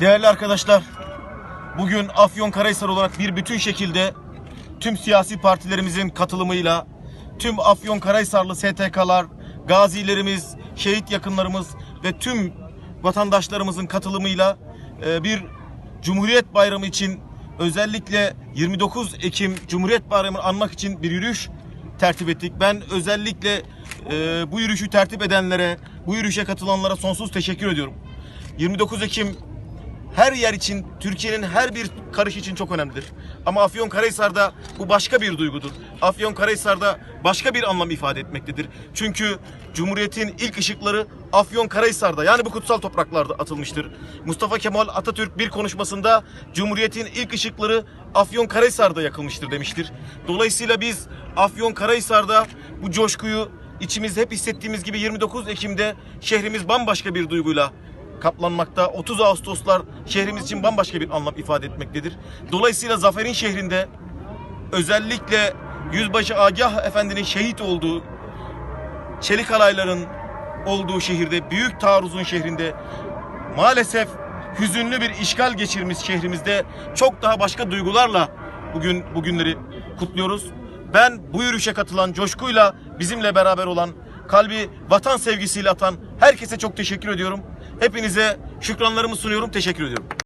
Değerli arkadaşlar, bugün Afyonkarahisar olarak bir bütün şekilde tüm siyasi partilerimizin katılımıyla tüm Afyonkarahisarlı STK'lar, gazilerimiz, şehit yakınlarımız ve tüm vatandaşlarımızın katılımıyla e, bir Cumhuriyet Bayramı için özellikle 29 Ekim Cumhuriyet Bayramı'nı anmak için bir yürüyüş tertip ettik. Ben özellikle e, bu yürüyüşü tertip edenlere, bu yürüyüşe katılanlara sonsuz teşekkür ediyorum. 29 Ekim her yer için, Türkiye'nin her bir karış için çok önemlidir. Ama Afyonkarahisar'da bu başka bir duygudur. Afyonkarahisar'da başka bir anlam ifade etmektedir. Çünkü Cumhuriyet'in ilk ışıkları Afyonkarahisar'da yani bu kutsal topraklarda atılmıştır. Mustafa Kemal Atatürk bir konuşmasında Cumhuriyet'in ilk ışıkları Afyonkarahisar'da yakılmıştır demiştir. Dolayısıyla biz Afyonkarahisar'da bu coşkuyu içimizde hep hissettiğimiz gibi 29 Ekim'de şehrimiz bambaşka bir duyguyla kaplanmakta. 30 Ağustoslar şehrimiz için bambaşka bir anlam ifade etmektedir. Dolayısıyla Zafer'in şehrinde özellikle Yüzbaşı Agah Efendi'nin şehit olduğu Çelik Alayların olduğu şehirde, Büyük Taarruz'un şehrinde maalesef hüzünlü bir işgal geçirmiş şehrimizde çok daha başka duygularla bugün bugünleri kutluyoruz. Ben bu yürüyüşe katılan coşkuyla bizimle beraber olan kalbi vatan sevgisiyle atan herkese çok teşekkür ediyorum. Hepinize şükranlarımı sunuyorum. Teşekkür ediyorum.